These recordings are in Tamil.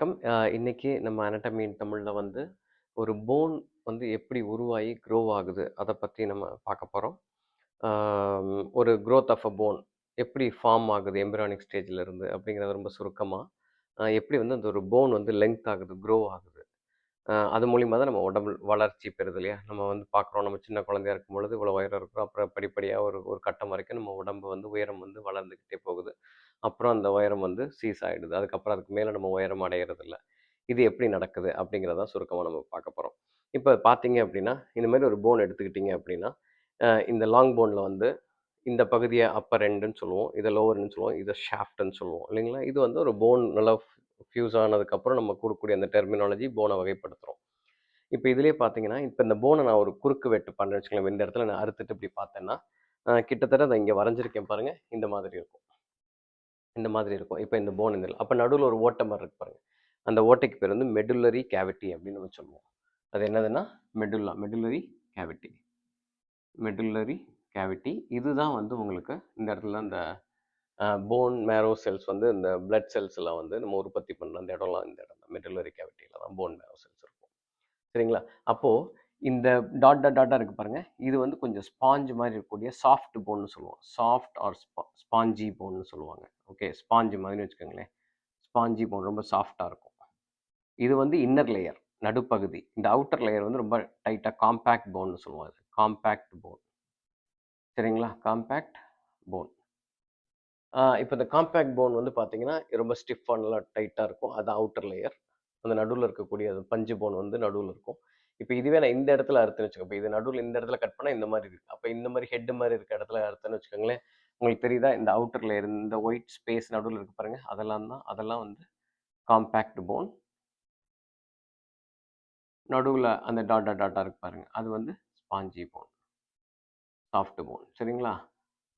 வணக்கம். இன்னைக்கு நம்ம அனாட்டமி இன் வந்து, ஒரு போன் வந்து எப்படி உருவாகி க்ரோ ஆகுது, அதை பற்றி நம்ம பார்க்க போகிறோம் ஒரு குரோத் ஆஃப் அ போன் எப்படி ஃபார்ம் ஆகுது எம்பிரானிக் ஸ்டேஜில் இருந்து அப்படிங்கிறத ரொம்ப சுருக்கமாக எப்படி வந்து அந்த ஒரு போன் வந்து லெங்க் ஆகுது, க்ரோ ஆகுது. அது மூலியமாக தான் நம்ம உடம்பு வளர்ச்சி பெறுது இல்லையா? நம்ம வந்து பார்க்குறோம், நம்ம சின்ன குழந்தையா இருக்கும் பொழுது இவ்வளோ உயரம் இருக்கிறோம். அப்புறம் படிப்படியாக ஒரு ஒரு கட்டம் வரைக்கும் நம்ம உடம்பு வந்து உயரம் வந்து வளர்ந்துக்கிட்டே போகுது. அப்புறம் அந்த உயரம் வந்து சீஸ் ஆகிடுது அதுக்கப்புறம் அதுக்கு மேலே நம்ம உயரம் அடையிறதில்ல இது எப்படி நடக்குது அப்படிங்கிறத சுருக்கமாக நம்ம பார்க்க போகிறோம் இப்போ பார்த்தீங்க அப்படின்னா, இந்த மாதிரி ஒரு போன் எடுத்துக்கிட்டிங்க அப்படின்னா, இந்த லாங் போனில் வந்து இந்த பகுதியை அப்பர் ரெண்டுன்னு சொல்லுவோம். இதை லோவர்னு சொல்லுவோம். இதை ஷாஃப்ட்னு சொல்லுவோம் இல்லைங்களா? இது வந்து ஒரு போன் நல்லா ஃபியூஸ் ஆனதுக்கப்புறம் நம்ம கொடுக்கக்கூடிய அந்த டெர்மினாலஜி போனை வகைப்படுத்துகிறோம் இப்போ இதுலேயே பார்த்தீங்கன்னா, இப்போ இந்த போனை நான் ஒரு குறுக்கு வெட்டு பண்ணுறேன் வச்சுக்கோங்களேன். இந்த இடத்துல நான் அறுத்துட்டு இப்படி பார்த்தேன்னா, கிட்டத்தட்ட அதை இங்கே வரைஞ்சிருக்கேன் பாருங்கள் இந்த மாதிரி இருக்கும். இந்த மாதிரி இருக்கும். இப்போ இந்த போன் இந்த அப்போ நடுவில் ஒரு ஓட்டை மாதிரி இருக்கு பாருங்கள் அந்த ஓட்டைக்கு பேர் வந்து மெடுல்லரி கேவிட்டி அப்படின்னு நம்ம சொல்லுவோம். அது என்னதுன்னா, medulla medullary cavity. Medullary cavity. இதுதான் வந்து உங்களுக்கு இந்த இடத்துல அந்த போன் மேரோ செல்ஸ் வந்து இந்த பிளட் செல்ஸ் எல்லாம் வந்து நம்ம உற்பத்தி பண்ண அந்த இடம்லாம் இந்த இடம் தான். மெட்டலரி கேவிட்டியில் தான் போன் மேரோ செல்ஸ் இருக்கும். சரிங்களா? அப்போது இந்த டாட் டாட் டாட்டா இருக்குது பாருங்கள் இது வந்து கொஞ்சம் ஸ்பாஞ்ச் மாதிரி இருக்கக்கூடிய சாஃப்ட் போன்னு சொல்லுவோம். சாஃப்ட் ஆர் ஸ்பா ஸ்பாஞ்சி போன்னு சொல்லுவாங்க. ஓகே. ஸ்பாஞ்ச் மாதிரி வச்சுக்கோங்களேன். ஸ்பாஞ்சி போன் ரொம்ப சாஃப்டாக இருக்கும். இது வந்து இன்னர் லேயர் நடுப்பகுதி. இந்த அவுட்டர் லேயர் வந்து ரொம்ப டைட்டாக காம்பேக்ட் போன்னு சொல்லுவாங்க காம்பேக்ட் போன். சரிங்களா? Compact bone. இப்போ இந்த காம்பேக்ட் போன் வந்து பார்த்தீங்கன்னா, ரொம்ப ஸ்டிஃப்பா நல்லா டைட்டாக இருக்கும். அது அவுட்டர் லேயர். அந்த நடுவில் இருக்கக்கூடிய அது பஞ்சு போன் வந்து நடுவில் இருக்கும். இப்போ இதுவே நான் இந்த இடத்துல அறுத்துன்னு வச்சுக்கோங்க. இப்போ இது நடுவில் இந்த இடத்துல கட் பண்ணால் இந்த மாதிரி இருக்குது அப்போ இந்த மாதிரி ஹெட் மாதிரி இருக்க இடத்துல அறுத்துன்னு வச்சுக்கோங்களேன். உங்களுக்கு தெரியுதா? இந்த அவுட்டர் லேயர் இந்த ஒயிட் ஸ்பேஸ் நடுவில் இருக்கு பாருங்க. அதெல்லாம் தான் அதெல்லாம் வந்து காம்பேக்ட் போன். நடுவில் அந்த டாட்டா டாட்டா இருக்கு பாருங்க. அது வந்து ஸ்பாஞ்சி போன். Soft phone. சரிங்களா?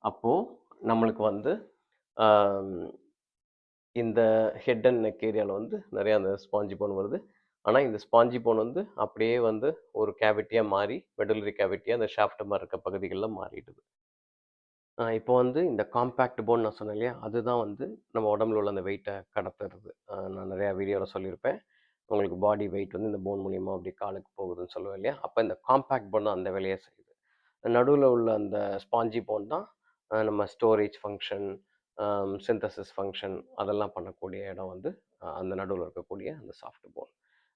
அப்போது நம்மளுக்கு வந்து இந்த ஹெட் அண்ட் நெக் ஏரியாவில் வந்து நிறையா அந்த ஸ்பாஞ்சி போன் வருது. ஆனால் இந்த ஸ்பாஞ்சி போன் வந்து அப்படியே வந்து ஒரு கேவிட்டியாக மாறி, மெடுல்லரி கேவிட்டியாக அந்த ஷாஃப்ட் மாதிரி இருக்க பகுதிகளில் மாறிடுது. இப்போ வந்து இந்த காம்பேக்ட் போன் நான் சொன்னேன் இல்லையா? அதுதான் வந்து நம்ம உடம்புல உள்ள அந்த வெயிட்டை கடத்துறது. நான் நிறையா வீடியோவில் சொல்லியிருப்பேன். உங்களுக்கு பாடி வெயிட் வந்து இந்த போன் மூலியமாக அப்படியே காலுக்கு போகுதுன்னு சொல்லுவேன் இல்லையா? அப்போ இந்த காம்பேக்ட் போன் தான் அந்த வேலையை செய்யுது. நடுவில் உள்ள அந்த ஸ்பாஞ்சி போன் தான் நம்ம ஸ்டோரேஜ் ஃபங்க்ஷன் சிந்தசிஸ் ஃபங்க்ஷன் அதெல்லாம் பண்ணக்கூடிய இடம் வந்து அந்த நடுவில் இருக்கக்கூடிய அந்த சாஃப்ட் போன்.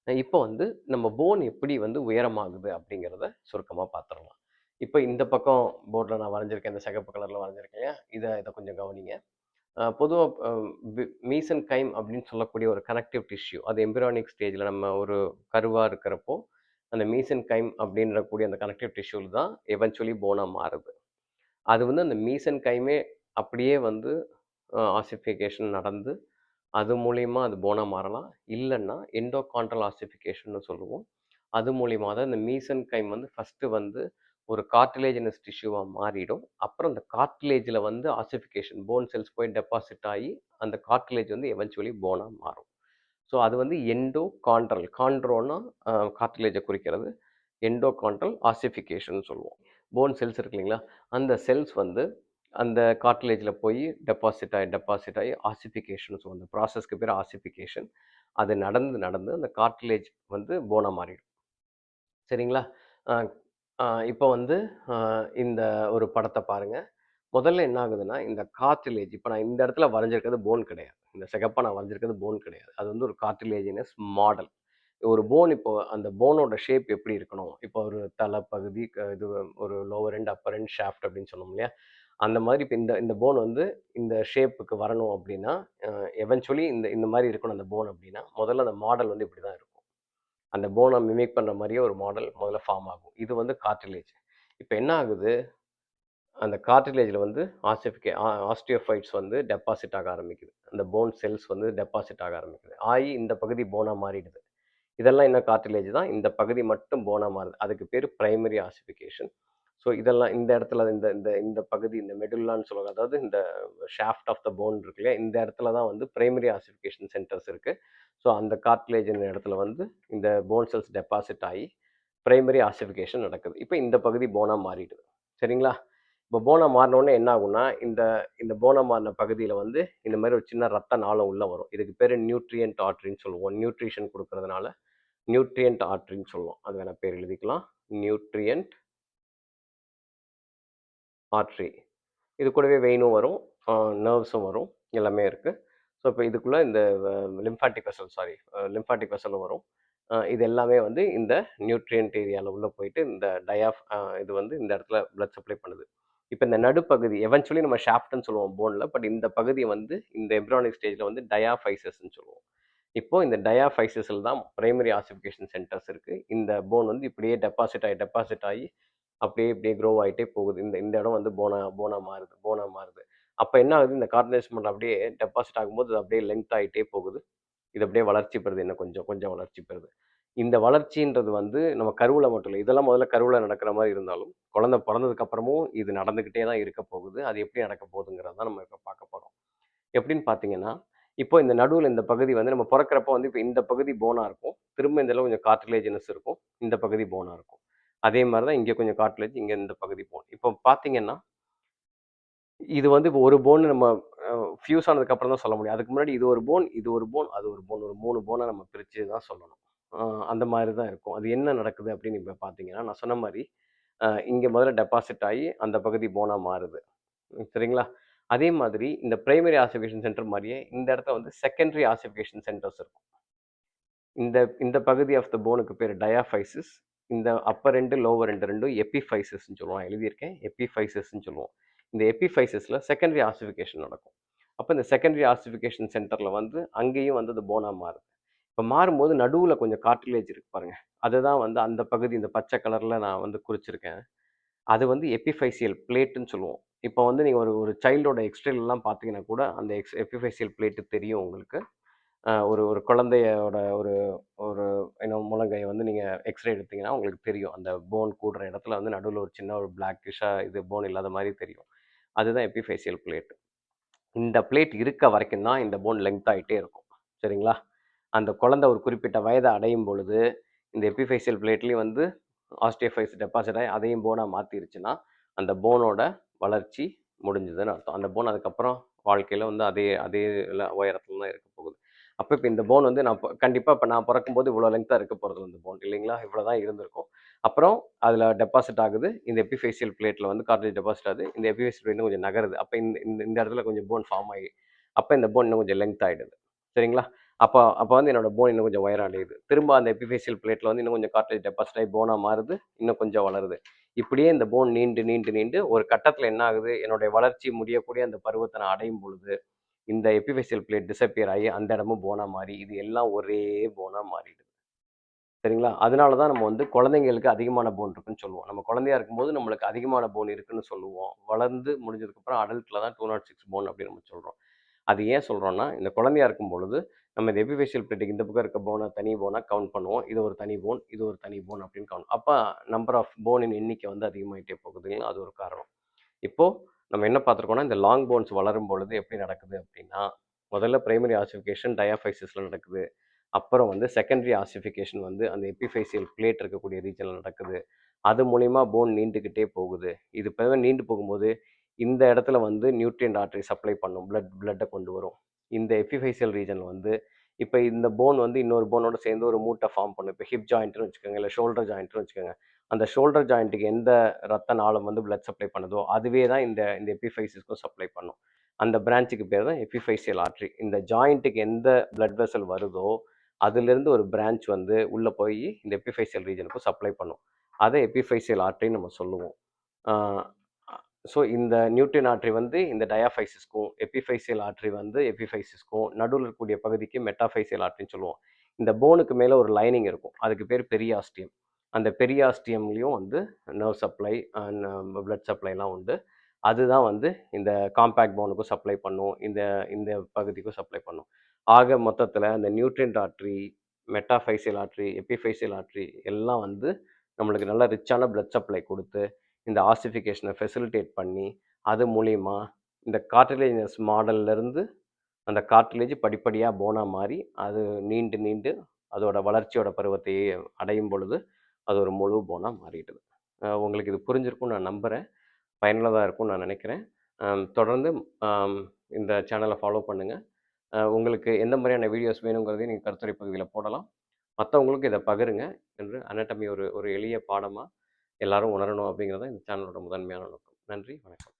இப்போ வந்து நம்ம போன் எப்படி வந்து உயரமாகுது அப்படிங்கிறத சுருக்கமாக பார்த்துடலாம் இப்போ இந்த பக்கம் போர்டில் நான் வரைஞ்சிருக்கேன். இந்த சிகப்பு கலரில் வரைஞ்சிருக்கேன் இதை இதை கொஞ்சம் கவனிங்க. பொதுவாக மீசன் கைம் அப்படின்னு சொல்லக்கூடிய ஒரு கனெக்டிவ் டிஷ்யூ. அது எம்பிரானிக் ஸ்டேஜில் நம்ம ஒரு கருவாக இருக்கிறப்போ, அந்த மீசன் கைம் அப்படின்றக்கூடிய அந்த கனெக்டிவ் டிஷ்யூல தான் எவென்ச்சுவலி போனாக மாறுது. அது வந்து அந்த மீசன் கைமே அப்படியே வந்து ஆசிஃபிகேஷன் நடந்து, அது மூலிமா அது போனாக மாறலாம். இல்லைன்னா எண்டோகாண்ட்ரல் ஆசிஃபிகேஷன்னு சொல்லுவோம். அது மூலிமா தான் இந்த மீசன் கைம் வந்து ஃபர்ஸ்ட்டு வந்து ஒரு கார்டிலேஜினஸ் டிஷ்யூவாக மாறிடும். அப்புறம் அந்த கார்டிலேஜில் வந்து ஆசிஃபிகேஷன் போன் செல்ஸ் போய் டெபாசிட் ஆகி அந்த கார்டிலேஜ் வந்து எவென்ச்சுவலி போனாக மாறும். ஸோ அது வந்து எண்டோகாண்ட்ரல் காண்ட்ரோன்னா அ கார்டிலேஜ குறிக்கிறது. எண்டோகாண்ட்ரல் ஆசிஃபிகேஷன் சொல்லுவோம். போன் செல்ஸ் இருக்கு இல்லைங்களா? அந்த செல்ஸ் வந்து அந்த கார்ட்லேஜில் போய் டெபாசிட் ஆகி டெபாசிட் ஆகி ஆசிஃபிகேஷன் சொல்லுவோம். அந்த ப்ராசஸ்க்கு பேர் ஆசிஃபிகேஷன். அது நடந்து நடந்து அந்த கார்ட்லேஜ் வந்து போனாக மாறிடும். சரிங்களா? இப்போ வந்து இந்த ஒரு படத்தை பாருங்கள் முதல்ல என்ன ஆகுதுன்னா, இந்த கார்டிலேஜ் இப்போ நான் இந்த இடத்துல வரைஞ்சிருக்கிறது போன் கிடையாது. இந்த சிகப்பாக நான் வரைஞ்சிருக்கிறது போன் கிடையாது. அது வந்து ஒரு கார்டிலேஜினஸ் மாடல். ஒரு போன் இப்போ அந்த போனோட ஷேப் எப்படி இருக்கணும்? இப்போ ஒரு தலைப்பகுதி, பகுதி இது ஒரு lower end, upper end, shaft அப்படின்னு சொன்னோம் இல்லையா? அந்த மாதிரி இப்போ இந்த இந்த போன் வந்து இந்த ஷேப்புக்கு வரணும் அப்படின்னா, எவென்ச்சுவலி இந்த இந்த மாதிரி இருக்கணும் அந்த போன் அப்படின்னா, முதல்ல அந்த மாடல் வந்து இப்படி தான் இருக்கும். அந்த போனை மிமிக் பண்ணுற மாதிரியே ஒரு மாடல் முதல்ல ஃபார்ம் ஆகும். இது வந்து கார்டிலேஜ். இப்போ என்ன ஆகுது? அந்த கார்டிலேஜில் வந்து ஆஸ்டிஃபிகே ஆ ஆஸ்டியோஃபைட்ஸ் வந்து டெபாசிட் ஆக ஆரம்பிக்குது. அந்த போன் செல்ஸ் வந்து டெபாசிட் ஆக ஆரம்பிக்குது. ஆயி இந்த பகுதி போனாக மாறிடுது. இதெல்லாம் என்ன கார்டிலேஜ் தான். இந்த பகுதி மட்டும் போனாக மாறுது. அதுக்கு பேர் பிரைமரி ஆசிஃபிகேஷன். ஸோ இதெல்லாம் இந்த இடத்துல இந்த இந்த இந்த பகுதி இந்த மெடுல்லான்னு சொல்லுவாங்க. அதாவது இந்த ஷாஃப்ட் ஆஃப் த போன் இருக்கு இல்லையா? இந்த இடத்துல தான் வந்து பிரைமரி ஆசிஃபிகேஷன் சென்டர்ஸ் இருக்குது ஸோ அந்த கார்ட்லேஜின் இடத்துல வந்து இந்த போன் செல்ஸ் டெபாசிட் ஆகி பிரைமரி ஆசிஃபிகேஷன் நடக்குது. இப்போ இந்த பகுதி போனாக மாறிடுது. சரிங்களா? இப்போ போனை மாறினோடனே என்ன ஆகும்னா இந்த இந்த போனை மாறின பகுதியில் வந்து இந்த மாதிரி ஒரு சின்ன ரத்த நாளம் உள்ளே வரும் இதுக்கு பேர் நியூட்ரியன்ட் ஆர்ட்ரின்னு சொல்லுவோம் நியூட்ரிஷன் கொடுக்கறதுனால நியூட்ரியன்ட் ஆர்ட்ரின்னு சொல்லுவோம் அது வேணால் பேர் எழுதிக்கலாம் நியூட்ரியன்ட் ஆர்ட்ரி இது கூடவே வெயினும் வரும் நர்வ்ஸும் வரும் எல்லாமே இருக்குது ஸோ இப்போ இதுக்குள்ளே இந்த லிம்ஃபாட்டிக் வெசல் சாரி லிம்ஃபாட்டிக் வெசலும் வரும். இது எல்லாமே வந்து இந்த நியூட்ரியன்ட் ஏரியாவில் உள்ளே போயிட்டு இந்த டயாஃப் இது வந்து இந்த இடத்துல பிளட் சப்ளை பண்ணுது. இப்போ இந்த நடுப்பகுதி எவென்ச்சுவலி நம்ம ஷாப்ட்னு சொல்லுவோம் போனில் பட் இந்த பகுதியை வந்து இந்த எம்ப்ரானிக் ஸ்டேஜில் வந்து டயாஃபைசஸ்ன்னு சொல்லுவோம். இப்போ இந்த டயாஃபைசஸில் தான் பிரைமரி ஆசிஃபிகேஷன் சென்டர்ஸ் இருக்குது இந்த போன் வந்து இப்படியே டெபாசிட் ஆகி டெபாசிட் ஆகி அப்படியே இப்படியே க்ரோ ஆகிட்டே போகுது. இந்த இந்த இடம் வந்து போனா போனா மாறுது போனா மாறுது. அப்போ என்ன ஆகுது? இந்த கார்டினேஷன் அப்படியே டெபாசிட் ஆகும்போது அது அப்படியே லென்த் ஆகிட்டே போகுது. இது அப்படியே வளர்ச்சி பெறுது. இன்னும் கொஞ்சம் கொஞ்சம் வளர்ச்சி பெறுது. இந்த வளர்ச்சின்றது வந்து நம்ம கருவில் மட்டும் இல்லை இதெல்லாம் முதல்ல கருவில் நடக்கிற மாதிரி இருந்தாலும் குழந்தை பிறந்ததுக்கப்புறமும் இது நடந்துக்கிட்டே தான் இருக்க போகுது. அது எப்படி நடக்க போகுதுங்கிறத தான் நம்ம இப்போ பார்க்க போகிறோம் எப்படின்னு பார்த்தீங்கன்னா இப்போ இந்த நடுவில் இந்த பகுதி வந்து நம்ம பிறக்கிறப்ப வந்து இப்போ இந்த பகுதி போனாக இருக்கும். திரும்ப இந்த கொஞ்சம் கார்டிலேஜினஸ் இருக்கும். இந்த பகுதி போனாக இருக்கும். அதே மாதிரி தான் இங்கே கொஞ்சம் கார்டிலேஜ் இங்கே இந்த பகுதி போன் இப்போ பார்த்தீங்கன்னா இது வந்து இப்போ ஒரு போன் நம்ம ஃபியூஸ் ஆனதுக்கப்புறம் தான் சொல்ல முடியும். அதுக்கு முன்னாடி இது ஒரு போன் இது ஒரு போன் அது ஒரு போன் ஒரு மூணு போனை நம்ம பிரித்து தான் சொல்லணும். அந்த மாதிரி தான் இருக்கும். அது என்ன நடக்குது அப்படின்னு இப்போ பார்த்தீங்கன்னா நான் சொன்ன மாதிரி இங்கே முதல்ல டெபாசிட் ஆகி அந்த பகுதி போனாக மாறுது. சரிங்களா? அதே மாதிரி இந்த பிரைமரி ஆசிஃபிகேஷன் சென்டர் மாதிரியே இந்த இடத்துல வந்து செகண்டரி ஆசிஃபிகேஷன் சென்டர்ஸ் இருக்கும். இந்த இந்த பகுதி ஆஃப் த போனுக்கு பேர் டயாஃபைசிஸ் இந்த அப்பர் ரெண்டு லோவர் ரெண்டு ரெண்டும் எபிஃபைசஸ்ன்னு சொல்லுவோம். எழுதியிருக்கேன். எபிஃபைசஸ்ன்னு சொல்லுவோம். இந்த எபிஃபைசஸில் செகண்டரி ஆசிஃபிகேஷன் நடக்கும். அப்போ இந்த செகண்டரி ஆசிஃபிகேஷன் சென்டரில் வந்து அங்கேயும் வந்து அது போனா மாறுது. இப்போ மாறும்போது நடுவில் கொஞ்சம் கார்டிலேஜ் இருக்கு அதை அதுதான் வந்து அந்த பகுதி இந்த பச்சை கலரில் நான் வந்து குறிச்சிருக்கேன். அது வந்து எபிஃபைசியல் பிளேட்டுன்னு சொல்லுவோம். இப்போ வந்து நீங்கள் ஒரு ஒரு சைல்டோட எக்ஸ்ட்ரேலாம் பார்த்தீங்கன்னா கூட அந்த எக்ஸ் எபிஃபைசியல் பிளேட்டு தெரியும் உங்களுக்கு. ஒரு ஒரு குழந்தையோட ஒரு ஒரு வந்து நீங்கள் எக்ஸ்ரே எடுத்தீங்கன்னா உங்களுக்கு தெரியும். அந்த போன் கூடுற இடத்துல வந்து நடுவில் ஒரு சின்ன ஒரு பிளாக்கிஷாக இது போன் இல்லாத மாதிரி தெரியும். அதுதான் எபிஃபேசியல் பிளேட் இந்த பிளேட் இருக்க வரைக்கும் தான் இந்த போன் லெங்க் ஆகிட்டே இருக்கும். சரிங்களா? அந்த குழந்தை ஒரு குறிப்பிட்ட வயதை அடையும் பொழுது இந்த எபிஃபேஷியல் பிளேட்லேயும் வந்து ஆஸ்டியோஃபைஸ் டெபாசிட் ஆகி அதையும் போனாக மாற்றிருச்சுன்னா அந்த போனோட வளர்ச்சி முடிஞ்சதுன்னு அர்த்தம். அந்த போன் அதுக்கப்புறம் வாழ்க்கையில் வந்து அதே அதே உயரத்துல தான் இருக்க போகுது. அப்போ இப்போ இந்த போன் வந்து நான் கண்டிப்பாக இப்போ நான் பிறக்கும் போது இவ்வளோ லெங்க்தாக இருக்க போகிறது இந்த போன் இல்லைங்களா? இவ்வளோ தான் இருந்திருக்கும். அப்புறம் அதில் டெபாசிட் ஆகுது. இந்த எபிஃபேஷியல் பிளேட்டில் வந்து கார்டேஜ் டெபாசிட் ஆகுது. இந்த எபிஃபேஷியல் பிளேட் கொஞ்சம் நகருது. அப்போ இந்த இந்த இந்த இடத்துல கொஞ்சம் போன் ஃபார்ம் ஆகி அப்போ இந்த போன் இன்னும் கொஞ்சம் லெங்க் ஆகிடுது சரிங்களா? அப்போ அப்போ வந்து என்னோட போன் இன்னும் கொஞ்சம் ஒயர் அடையுது. திரும்ப அந்த எபிஃபேஷியல் பிளேட்டில் வந்து இன்னும் கொஞ்சம் கார்டேஜ் டெபாசிட் ஆகி போனாக மாறுது. இன்னும் கொஞ்சம் வளருது. இப்படியே இந்த போன் நீண்டு நீண்டு நீண்டு ஒரு கட்டத்தில் என்ன ஆகுது? என்னுடைய வளர்ச்சி முடியக்கூடிய அந்த பருவத்தை நான் அடையும் பொழுது இந்த எபிஃபேஷியல் பிளேட் டிசப்பியர் ஆகி அந்த இடமும் போனா மாறி இது எல்லாம் ஒரே போனா மாறிடுது. சரிங்களா? அதனால தான் நம்ம வந்து குழந்தைங்களுக்கு அதிகமான போன் இருக்குன்னு சொல்லுவோம். நம்ம குழந்தையா இருக்கும்போது நம்மளுக்கு அதிகமான போன் இருக்குன்னு சொல்லுவோம். வளர்ந்து முடிஞ்சதுக்கப்புறம் அடல்ட்டில் தான் டூ நாட் சிக்ஸ் போன் அப்படின்னு நம்ம சொல்கிறோம் அது ஏன் சொல்கிறோன்னா இந்த குழந்தையா இருக்கும் பொழுது நம்ம இந்த எபிஃபேஷியல் பிளேட்டுக்கு இந்த பக்கம் இருக்க போனை தனி போனாக கவுண்ட் பண்ணுவோம். இது ஒரு தனி போன் இது ஒரு தனி போன் அப்படின்னு கவுண்ட் அப்போ நம்பர் ஆஃப் போனின் எண்ணிக்கை வந்து அதிகமாகிட்டே போகுதுங்களா? அது ஒரு காரணம். இப்போது நம்ம என்ன பார்த்துருக்கோம்னா இந்த லாங் போன்ஸ் வளரும் பொழுது எப்படி நடக்குது அப்படின்னா முதல்ல பிரைமரி ஆசிஃபிகேஷன் டயாஃபைசிஸில் நடக்குது. அப்புறம் வந்து செகண்டரி ஆசிஃபிகேஷன் வந்து அந்த எபிஃபைசியல் பிளேட் இருக்கக்கூடிய ரீஜனில் நடக்குது. அது மூலிமா போன் நீண்டுக்கிட்டே போகுது. இது இப்போ நீண்டு போகும்போது இந்த இடத்துல வந்து நியூட்ரியன்ட் ஆர்டரி சப்ளை பண்ணும் பிளட் பிளட்டை கொண்டு வரும். இந்த எபிஃபைசியல் ரீஜனில் வந்து இப்போ இந்த போன் வந்து இன்னொரு போனோட சேர்ந்து ஒரு மூட்டை ஃபார்ம் பண்ணும். இப்போ ஹிப் ஜாயிண்ட்னு வச்சுக்கோங்க இல்லை ஷோல்டர் ஜாயிண்ட்னு வச்சுக்கோங்க. அந்த ஷோல்டர் ஜாயிண்ட்டுக்கு எந்த ரத்த நாளம் வந்து பிளட் சப்ளை பண்ணுதோ அதுவே தான் இந்த இந்த எபிஃபைசிஸ்க்கும் சப்ளை பண்ணும். அந்த பிரான்ச்சுக்கு பேர் தான் எபிஃபைசியல் ஆர்ட்ரி இந்த ஜாயிண்ட்டுக்கு எந்த பிளட் வெசல் வருதோ அதுலேருந்து ஒரு பிரான்ச் வந்து உள்ளே போய் இந்த எபிஃபைசியல் ரீஜனுக்கும் சப்ளை பண்ணும். அதை எபிஃபைசியல் ஆர்ட்ரின்னு நம்ம சொல்லுவோம். ஸோ இந்த நியூட்ரியன் ஆற்றி வந்து இந்த டயாஃபைசிஸ்க்கும் எபிஃபைசியல் ஆற்றி வந்து எபிஃபைசிஸ்க்கும் நடுவில் இருக்கக்கூடிய பகுதிக்கு மெட்டாஃபைசியல் ஆற்றின்னு சொல்லுவோம். இந்த போனுக்கு மேலே ஒரு லைனிங் இருக்கும். அதுக்கு பேர் பெரியாஸ்டியம். அந்த பெரியாஸ்டியம்லேயும் வந்து நர்வ் சப்ளை அண்ட் பிளட் சப்ளைலாம் உண்டு. அதுதான் வந்து இந்த காம்பேக்ட் போனுக்கும் சப்ளை பண்ணும். இந்த இந்த பகுதிக்கும் சப்ளை பண்ணும். ஆக மொத்தத்தில் அந்த நியூட்ரியன்ட் ஆற்றி மெட்டாஃபைசியல் ஆற்றி எபிஃபைசியல் ஆற்றி எல்லாம் வந்து நம்மளுக்கு நல்ல ரிச்சான பிளட் சப்ளை கொடுத்து இந்த ஆசிஃபிகேஷனை ஃபெசிலிட்டேட் பண்ணி அது மூலிமா இந்த கார்டிலேஜஸ் மாடல்லேருந்து அந்த கார்டிலேஜ் படிப்படியாக போனா மாறி அது நீண்டு நீண்டு அதோட வளர்ச்சியோட பருவத்தை அடையும் பொழுது அது ஒரு முழு போனாக மாறிடுது உங்களுக்கு இது புரிஞ்சிருக்கும் நான் நம்புகிறேன் பயனுள்ளதாக இருக்கும்னு நான் நினைக்கிறேன். தொடர்ந்து இந்த சேனலை ஃபாலோ பண்ணுங்கள் உங்களுக்கு எந்த மாதிரியான வீடியோஸ் வேணுங்கிறதையும் நீங்கள் கருத்துரை பகுதியில் போடலாம். மற்றவங்களுக்கு இதை பகிருங்க. என்று அனட்டமி ஒரு ஒரு எளிய பாடமாக எல்லாரும் உணரணும் அப்படிங்கிறது தான் இந்த சேனலோட முதன்மையான நோக்கம். நன்றி, வணக்கம்.